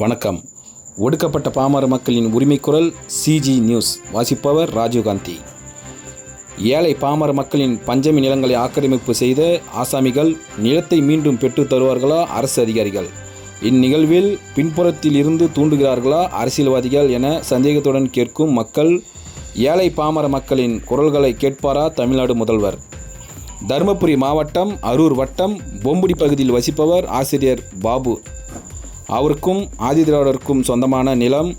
வணக்கம். ஒடுக்கப்பட்ட பாமர மக்களின் உரிமை குரல் சிஜி நியூஸ் வாசிப்பவர் ராஜீவ்காந்தி ஏழை பாமர மக்களின் பஞ்சமி நிலங்களை ஆக்கிரமிப்பு செய்த ஆசாமிகள் நிலத்தை மீண்டும் பெற்றுத் தருவார்களா அரசு அதிகாரிகள்? இந்நிகழ்வில் பின்புறத்தில் இருந்து தூண்டுகிறார்களா அரசியல்வாதிகள் என சந்தேகத்துடன் கேட்கும் மக்கள் ஏழை பாமர மக்களின் குரல்களை கேட்பாரா தமிழ்நாடு முதல்வர்? தருமபுரி மாவட்டம் அரூர் வட்டம் பொம்புடி பகுதியில் வசிப்பவர் ஆசிரியர் பாபு. அவருக்கும் ஆதிதிராவிடருக்கும் சொந்தமான நிலம்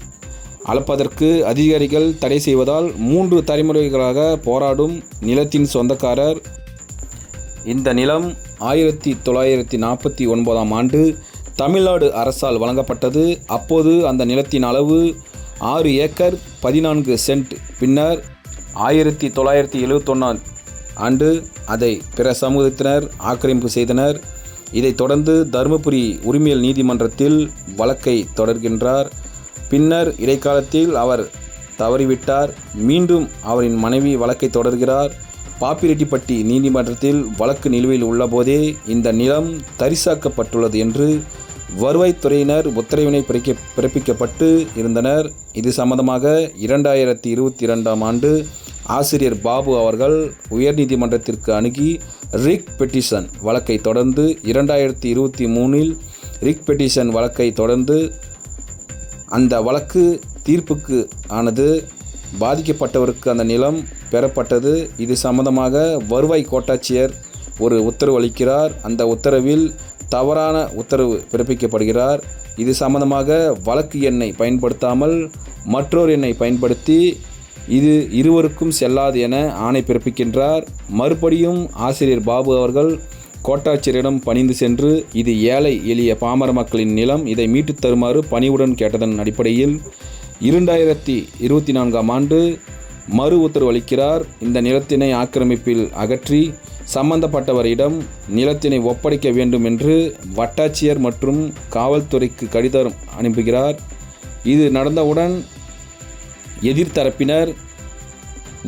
அளப்பதற்கு அதிகாரிகள் தடை செய்வதால் மூன்று தலைமுறைகளாக போராடும் நிலத்தின் சொந்தக்காரர். இந்த நிலம் ஆயிரத்தி தொள்ளாயிரத்தி நாற்பத்தி ஒன்பதாம் ஆண்டு தமிழ்நாடு அரசால் வழங்கப்பட்டது. அப்போது அந்த நிலத்தின் அளவு ஆறு ஏக்கர் பதினான்கு சென்ட். பின்னர் ஆயிரத்தி தொள்ளாயிரத்தி எழுவத்தொன்னாம் ஆண்டு அதை பிற சமூகத்தினர் ஆக்கிரமிப்பு செய்தனர். இதைத் தொடர்ந்து தருமபுரி உரிமையல் நீதிமன்றத்தில் வழக்கை தொடர்கின்றார். பின்னர் இடைக்காலத்தில் அவர் தவறிவிட்டார். மீண்டும் அவரின் மனைவி வழக்கை தொடர்கிறார். பாப்பிரெட்டிப்பட்டி நீதிமன்றத்தில் வழக்கு நிலுவையில் உள்ளபோதே இந்த நிலம் தரிசாக்கப்பட்டுள்ளது என்று வருவாய்த்துறையினர் உத்தரவினை பிறக்க பிறப்பிக்கப்பட்டு இருந்தனர். இது சம்பந்தமாக இரண்டாயிரத்தி இருபத்தி இரண்டாம் ஆண்டு ஆசிரியர் பாபு அவர்கள் உயர்நீதிமன்றத்திற்கு அணுகி ரிக் பெட்டிஷன் வழக்கை தொடர்ந்து இரண்டாயிரத்தி இருபத்தி மூணில் ரிக் பெட்டிஷன் வழக்கை தொடர்ந்து அந்த வழக்கு தீர்ப்புக்கு ஆனது பாதிக்கப்பட்டவருக்கு அந்த நிலம் பெறப்பட்டது. இது சம்பந்தமாக வருவாய் கோட்டாட்சியர் ஒரு உத்தரவு அளிக்கிறார். அந்த உத்தரவில் தவறான உத்தரவு பிறப்பிக்கப்படுகிறார். இது சம்பந்தமாக வழக்கு எண்ணை பயன்படுத்தாமல் மற்றொரு எண்ணை பயன்படுத்தி இது இருவருக்கும் செல்லாது என ஆணை பிறப்பிக்கின்றார். மறுபடியும் ஆசிரியர் பாபு அவர்கள் கோட்டாட்சியரிடம் பணிந்து சென்று இது ஏழை எளிய பாமர மக்களின் நிலம் இதை மீட்டுத் தருமாறு பணிவுடன் கேட்டதன் அடிப்படையில் இரண்டாயிரத்தி இருபத்தி நான்காம் ஆண்டு மறு உத்தரவு அளிக்கிறார். இந்த நிலத்தினை ஆக்கிரமிப்பில் அகற்றி சம்பந்தப்பட்டவரிடம் நிலத்தினை ஒப்படைக்க வேண்டும் என்று வட்டாட்சியர் மற்றும் காவல்துறைக்கு கடிதம் அனுப்புகிறார். இது நடந்தவுடன் எதிர்த்தரப்பினர்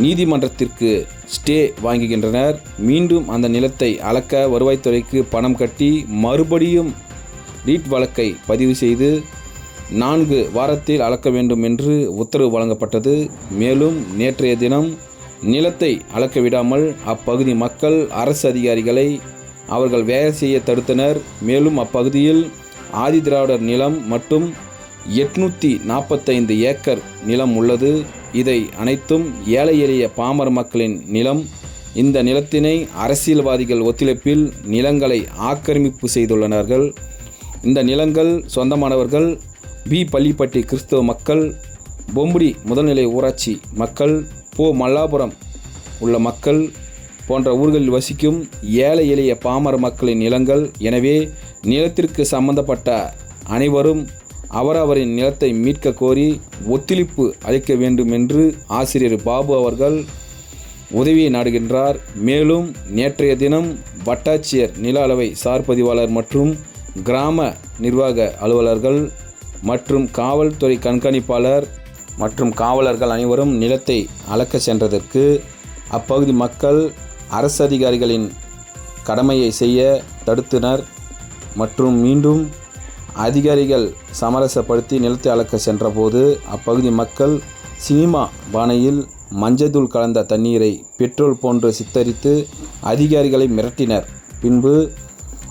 நீதிமன்றத்திற்கு ஸ்டே வாங்குகின்றனர். மீண்டும் அந்த நிலத்தை அளக்க வருவாய்த்துறைக்கு பணம் கட்டி மறுபடியும் ரீட் வழக்கை பதிவு செய்து நான்கு வாரத்தில் அளக்க வேண்டும் என்று உத்தரவு வழங்கப்பட்டது. மேலும் நேற்றைய தினம் நிலத்தை அளக்க விடாமல் அப்பகுதி மக்கள் அரசு அதிகாரிகளை அவர்கள் வேலை செய்ய தடுத்தனர். மேலும் அப்பகுதியில் ஆதிதிராவிடர் நிலம் மற்றும் எட்நூற்றி நாற்பத்தைந்து ஏக்கர் நிலம் உள்ளது. இதை அனைத்தும் ஏழை எளிய பாமர மக்களின் நிலம். இந்த நிலத்தினை அரசியல்வாதிகள் ஒத்துழைப்பில் நிலங்களை ஆக்கிரமிப்பு செய்துள்ளனர்கள். இந்த நிலங்கள் சொந்தமானவர்கள். பி. பள்ளிப்பட்டி கிறிஸ்தவ மக்கள் பொம்புடி முதல்நிலை ஊராட்சி மக்கள். போ மல்லாபுரம் உள்ள மக்கள் போன்ற ஊர்களில் வசிக்கும் ஏழை எளிய பாமர மக்களின் நிலங்கள். எனவே நிலத்திற்கு சம்பந்தப்பட்ட அனைவரும் அவரவரின் நிலத்தை மீட்க கோரி ஒத்துழைப்பு அளிக்க வேண்டும் என்று ஆசிரியர் பாபு அவர்கள் உதவியை நாடுகின்றார். மேலும் நேற்றைய தினம் வட்டாட்சியர் நில அளவை சார் பதிவாளர் மற்றும் கிராம நிர்வாக அலுவலர்கள் மற்றும் காவல்துறை கண்காணிப்பாளர் மற்றும் காவலர்கள் அனைவரும் நிலத்தை அளக்க சென்றதற்கு அப்பகுதி மக்கள் அரசு அதிகாரிகளின் கடமையை செய்ய தடுத்தனர் மற்றும் மீண்டும் அதிகாரிகள் சமரசப்படுத்தி நிலத்தை அளக்க சென்றபோது அப்பகுதி மக்கள் சினிமா பானையில் மஞ்சள் கலந்த தண்ணீரை பெட்ரோல் போன்று சித்தரித்து அதிகாரிகளை மிரட்டினர். பின்பு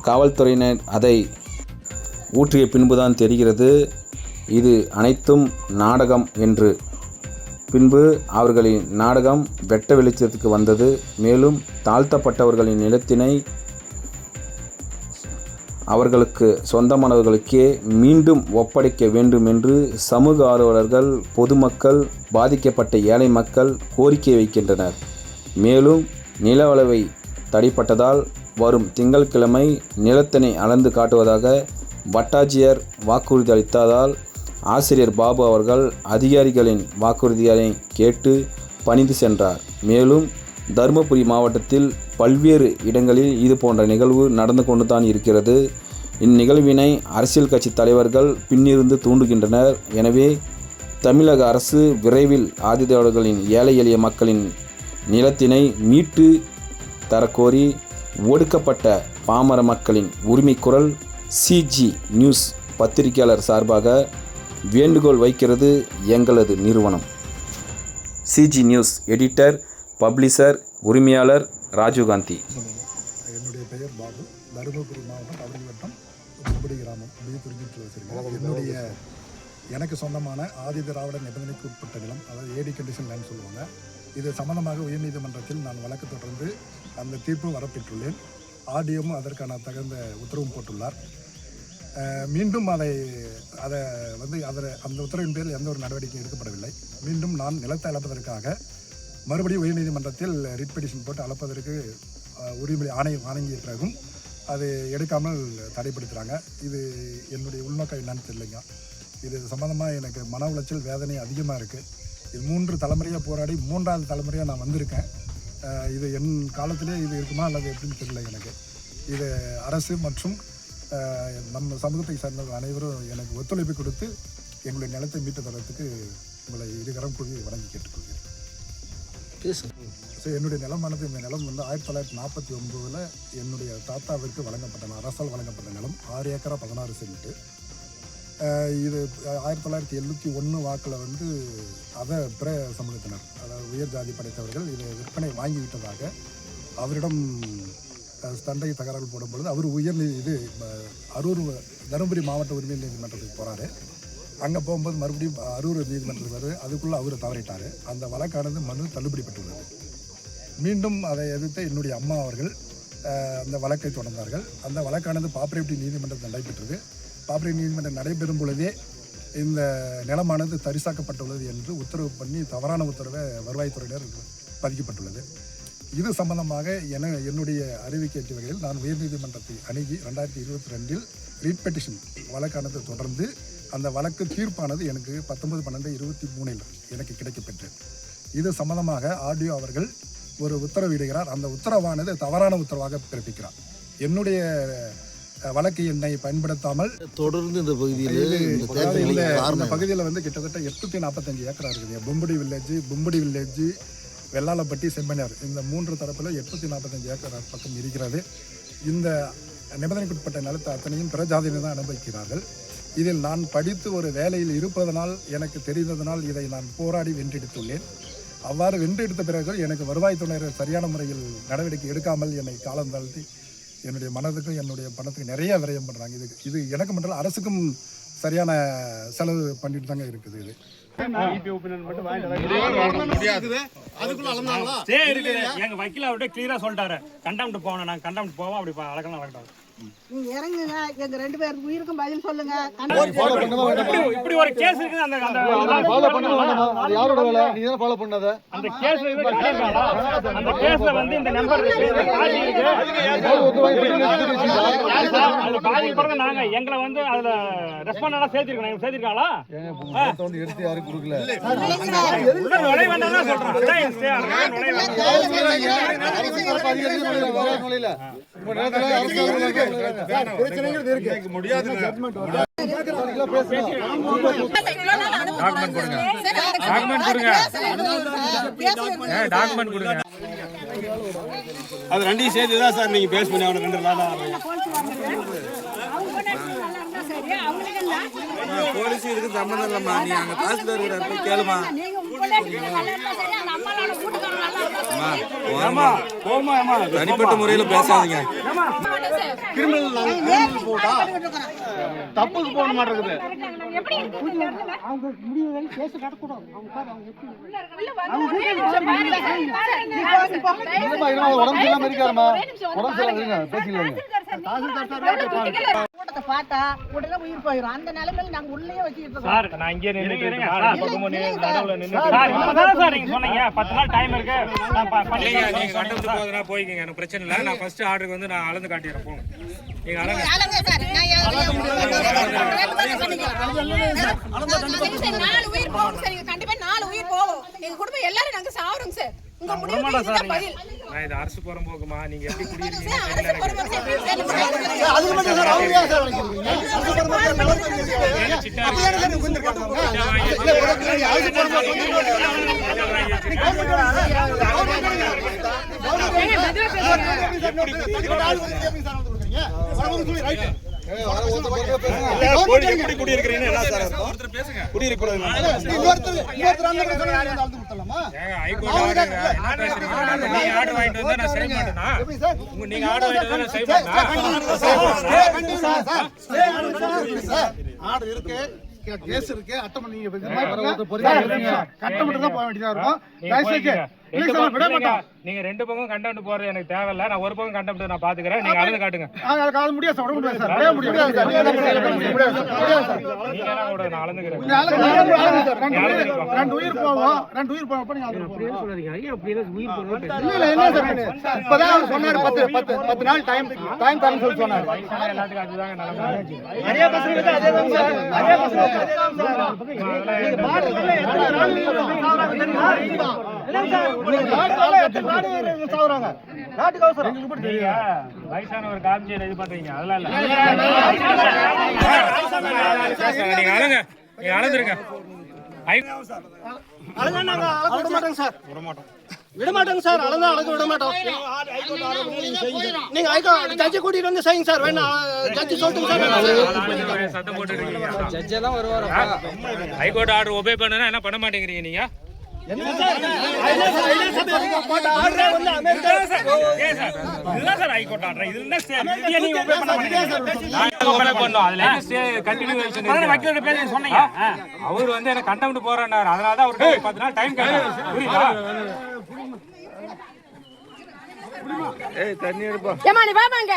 காவல்துறையினர் அதை ஊற்றிய பின்புதான் தெரிகிறது. இது அனைத்தும் நாடகம் என்று. பின்பு அவர்களின் நாடகம் வெட்ட வெளிச்சத்துக்கு வந்தது. மேலும் தாழ்த்தப்பட்டவர்களின் நிலத்தினை அவர்களுக்கு சொந்தமானவர்களுக்கே மீண்டும் ஒப்படைக்க வேண்டும் என்று சமூக ஆர்வலர்கள் பொதுமக்கள் பாதிக்கப்பட்ட ஏழை மக்கள் கோரிக்கை வைக்கின்றனர். மேலும் நில அளவை தடைப்பட்டதால் வரும் திங்கட்கிழமை நிலத்தினை அளந்து காட்டுவதாக வட்டாட்சியர் வாக்குறுதி அளித்ததால் ஆசிரியர் பாபு அவர்கள் அதிகாரிகளின் வாக்குறுதிகளை கேட்டு பணிந்து சென்றார். மேலும் தருமபுரி மாவட்டத்தில் பல்வேறு இடங்களில் இது போன்ற நிகழ்வு நடந்து கொண்டு தான் இருக்கிறது. இந்நிகழ்வினை அரசியல் கட்சி தலைவர்கள் பின்னிருந்து தூண்டுகின்றனர். எனவே தமிழக அரசு விரைவில் ஆதிதிராவிடர்களின் ஏழை எளிய மக்களின் நிலத்தினை மீட்டு தரக்கோரி ஒடுக்கப்பட்ட பாமர மக்களின் உரிமை குரல் சிஜி நியூஸ் பத்திரிகையாளர் சார்பாக வேண்டுகோள் வைக்கிறது எங்களது நிறுவனம். சிஜி நியூஸ் எடிட்டர் பப்ளிஷர் உரிமையாளர் ராஜீவ்காந்தி என்னுடைய பெயர் பாபு. தருமபுரி மாவட்டம் வட்டம் கும்படி கிராமம். பி குறிஞ்சிட்டு என்னுடைய எனக்கு சொந்தமான ஆதி திராவிட நிபந்தனைக்கு உட்பட்ட நிலம் அதாவது ஏடி கண்டிஷன் லேண்ட் சொல்லுவாங்க. இது சம்பந்தமாக உயர்நீதிமன்றத்தில் நான் வழக்கு தொடர்ந்து அந்த தீர்ப்பு வரப்பெற்றுள்ளேன். ஆர்டிஎம் அதற்கான தகுந்த உத்தரவும் போட்டுள்ளார். மீண்டும் அதை அதை வந்து அதில் அந்த உத்தரவின் பேரில் எந்த ஒரு நடவடிக்கையும் எடுக்கப்படவில்லை. மீண்டும் நான் நிலத்தை அளப்பதற்காக மறுபடியும் உயர்நீதிமன்றத்தில் ரிட் பெடிஷன் போட்டு அளப்பதற்கு உரிமை ஆணையம் வழங்கிய பிறகும் அது எடுக்காமல் தடைப்படுத்துகிறாங்க இது என்னுடைய உள்நோக்கம் என்னன்னு தெரியலைங்க. இது சம்மந்தமாக எனக்கு மன உளைச்சல் வேதனை அதிகமாக இருக்குது இது மூன்று தலைமுறையாக போராடி மூன்றாவது தலைமுறையாக நான் வந்திருக்கேன். இது என் காலத்திலே இது இருக்குமா அல்லது எப்படின்னு தெரியல எனக்கு. இது அரசு மற்றும் நம்ம சமூகத்தை சார்ந்தவர்கள் அனைவரும் எனக்கு ஒத்துழைப்பு கொடுத்து எங்களுடைய நிலத்தை மீட்டு தரத்துக்கு உங்களை இருகரம் கூறி வழங்கி கேட்டுக்கொள்கிறேன். ஸோ என்னுடைய நிலமானது இந்த நிலம் வந்து ஆயிரத்தி தொள்ளாயிரத்தி நாற்பத்தி ஒம்போதில் என்னுடைய தாத்தாவிற்கு வழங்கப்பட்ட அரசால் வழங்கப்பட்ட நிலம் ஆறு ஏக்கரா பதினாறு சென்ட்டு இது ஆயிரத்தி தொள்ளாயிரத்தி எழுபத்தி ஒன்று வாக்கில் வந்து அத பிற சமூகத்தினர் அதாவது உயர் ஜாதி படைத்தவர்கள் இதை விற்பனை வாங்கிவிட்டதாக அவரிடம் சண்டை தகராறு போடும் பொழுது அவர் உயர்நீதி இது அரூர் தருமபுரி மாவட்ட உரிமை நீதிமன்றத்துக்கு போகிறாரு அங்கே போகும்போது மறுபடியும் அரூர் நீதிமன்றத்துக்கு வருது அதுக்குள்ளே அவர் தவறிட்டார். அந்த வழக்கானது மனு பெற்றுள்ளது. மீண்டும் அதை எதிர்த்து என்னுடைய அம்மா அவர்கள் அந்த வழக்கை தொடர்ந்தார்கள். அந்த வழக்கானது பாப்ரேட்டி நீதிமன்றத்தில் நடைபெற்றது. பாப்ரேட்டி நீதிமன்றம் நடைபெறும் பொழுதே இந்த நிலமானது தரிசாக்கப்பட்டுள்ளது என்று உத்தரவு பண்ணி தவறான உத்தரவை வருவாய்த்துறையினர் பதிக்கப்பட்டுள்ளது. இது சம்பந்தமாக என என்னுடைய அறிவிக்கை வகையில் நான் உயர்நீதிமன்றத்தை அணுகி ரெண்டாயிரத்தி இருபத்தி ரெண்டில் ரீட் பெட்டிஷன் வழக்கானது தொடர்ந்து அந்த வழக்கு தீர்ப்பானது எனக்கு பத்தொன்பது பன்னெண்டு இருபத்தி மூணில் எனக்கு கிடைக்கப்பெற்று இது சம்பந்தமாக ஆடியோ அவர்கள் ஒரு உத்தரவிடுகிறார். அந்த உத்தரவானது தவறான உத்தரவாக பிறப்பிக்கிறார். என்னுடைய வழக்கு எண்ணை பயன்படுத்தாமல் தொடர்ந்து இந்த பகுதியில் இந்த பகுதியில் வந்து கிட்டத்தட்ட எட்நூத்தி நாற்பத்தஞ்சு ஏக்கரா இருக்குது பொம்படி வில்லேஜ் பொம்படி வில்லேஜ் வெள்ளாளப்பட்டி செம்பனியார் இந்த மூன்று தரப்பில் எட்நூற்றி நாற்பத்தஞ்சு ஏக்கர் பக்கம் இருக்கிறது. இந்த நிபந்தனைக்குட்பட்ட நிலத்தை அத்தனையும் பிரஜாதியினர் தான் அனுபவிக்கிறார்கள். இதில் நான் படித்து ஒரு வேலையில் இருப்பதனால் எனக்கு தெரிந்ததனால் இதை நான் போராடி வென்றெடுத்துள்ளேன். அவ்வாறு வென்றெடுத்த பிறகு எனக்கு வருவாய்த்துறையினர் சரியான முறையில் நடவடிக்கை எடுக்காமல் என்னை காலம் தாழ்த்தி என்னுடைய மனதுக்கும் என்னுடைய பணத்துக்கும் நிறைய விரயம் பண்ணுறாங்க இது இது எனக்கு மட்டும் அரசுக்கும் சரியான செலவு பண்ணிட்டு தாங்க இருக்குது இது. இருக்குது எங்க வக்கீல் அவர்கிட்ட கிளியரா சொல்லிட்டாரு. கண்டம்ட்டு போகணும் நாங்க கண்டம்ட்டு போவோம். அப்படி அளக்கலாம் அளக்கலாம் நீங்க இறங்குங்க. எங்க ரெண்டு பேர் உயிருக்கும் பதில் சொல்லுங்க. இப்படி ஒரு கேஸ் இருக்குது அந்த அந்த ஃபாலோ பண்ண வேண்டாம். அது யாரோட வேலை? நீ தான் ஃபாலோ பண்ணாத. அந்த கேஸ் அந்த கேஸ்ல வந்து இந்த நம்பர் இருக்கு. இந்த பாதி இருக்கு. அது பாதி பிறகு நாங்க எங்களை வந்து அதுல ரெஸ்பாண்டா சேர்த்திருக்கோம். எங்க சேர்த்திருக்காங்களா வந்து எடுத்து யாரும் கொடுக்கல. உள்ள நுழைய வேண்டாம் தான் சொல்றேன். அதான் என் stay. அதுல நுழைய வேண்டாம். நுழையில டாக்குமெண்ட் கொடுங்க. டாக்குமெண்ட் கொடுங்க. அது ரெண்டையும் சேர்த்து தான் சார் நீங்க பேஸ் பண்ணி அவனை போலீஸ் இதுக்கு சம்மந்தம் இல்லம்மா. நீ அங்க தாசில்தார் வீட போய் கேளுமா. ஆமா போமா ஆமா தனிப்பட்ட முறையில பேசாதீங்க தப்புக்கு போக மாட்டேங்குது உடம்பு இல்லாம இருக்காருமா? உடம்பு சரியில்லாம இருங்க பேசிக்கலாங்க கூட்டத்தை பார்த்தா உடனே உயிர் போயிடும் அந்த நிலைமையில நாங்க உள்ளே வச்சுக்கிட்டு சார் நான் இங்கே நின்னுட்டு சார் பக்கமும் நின்னு நடுவுல நின்னு சார் இப்பதான் சார் நீங்க சொன்னீங்க. பத்து நாள் டைம் இருக்கு. நீங்க கண்டெம்ட் போகுதுன்னா போய்க்கங்க. எனக்கு பிரச்சனை இல்லை. நான் ஃபர்ஸ்ட் ஆர்டருக்கு வந்து நான் அளந்து காட்டிடுறேன். போங்க. நீங்க அளங்க சார் நான் நாலு உயிர் போகும் சார். கண்டிப்பா நாலு உயிர் போகும். எங்க குடும்பம் எல்லாரும் நாங்க சாவறோம் சார். உங்க முடிவு பதில். நான் இது அரசு புறம்போக்குமா நீங்க எப்படி குடியிருக்கீங்க மட்டும் ஆர்டர் இருக்கு கேஸ் இருக்கு அட்டம் நீங்க கட்டமிட்டு தான் போக வேண்டியதா இருக்கும். விட மாட்டோம் நீங்க ரெண்டு பக்கம் கண்டெம்ட் போறது எனக்கு தேவையில்ல. நான் ஒரு பக்கம் கண்டெம்ட் நான் பாத்துக்கிறேன். நீங்க அழுது காட்டுங்க. நாங்க அது முடியாது சார். முடியாது சார். முடியாது சார். முடியாது சார். நீங்க என்ன கூட நான் அழுது- அழுது- அழுது சார். ரெண்டு உயிர் உயிர் போவோம். ரெண்டு உயிர் போவோம். நீங்க அழுது போவோம். இல்ல இல்ல என்ன சார்? இப்பதான் அவர் சொன்னாரு. பத்து பத்து பத்து நாள் டைம் டைம் தரேன்னு சொல்லி சொன்னாரு. எல்லாத்துக்கும் அதுதாங்க நிலைமை அதே பசங்க அதே தான் சார். அதே பசங்க அதே தான் சார். நீங்க பாட்டுல எத்தனை நாள் நீங்க சாவறாங்க தெரியுமா? இல்ல சார் நீங்க பாட்டுல எத்தனை நாள் நீங்க சாவறாங்க? நாட்டுக்கு அவசரம். நீங்க வயசானவர் காமிச்சு இது பண்றீங்க. அதெல்லாம் இல்ல. நீங்க அழுங்க. நீங்க அழுந்துருங்க அழகா நாங்க அழக விட மாட்டோங்க சார். விட மாட்டோங்க சார். அழகா அழக விட மாட்டோம். நீங்க ஐகோ ஜட்ஜி கூட்டிட்டு வந்து செய்யுங்க சார். வேணா ஜட்ஜி சொல்லுங்க சார். சத்தம் போட்டு இருக்கீங்க. ஹைகோர்ட் ஆர்டர் ஒபே பண்ணுனா என்ன பண்ண மாட்டேங்கிறீங்க நீங்க? சார்? சொன்னீங்க அவர் வந்து எனக்கு கண்டெம்ட் போறேன்னாரு அதனால தான் அவருக்கு பத்து நாள் டைம் கேட்டாரு புரியுதா ஏமா நீ வாமாங்க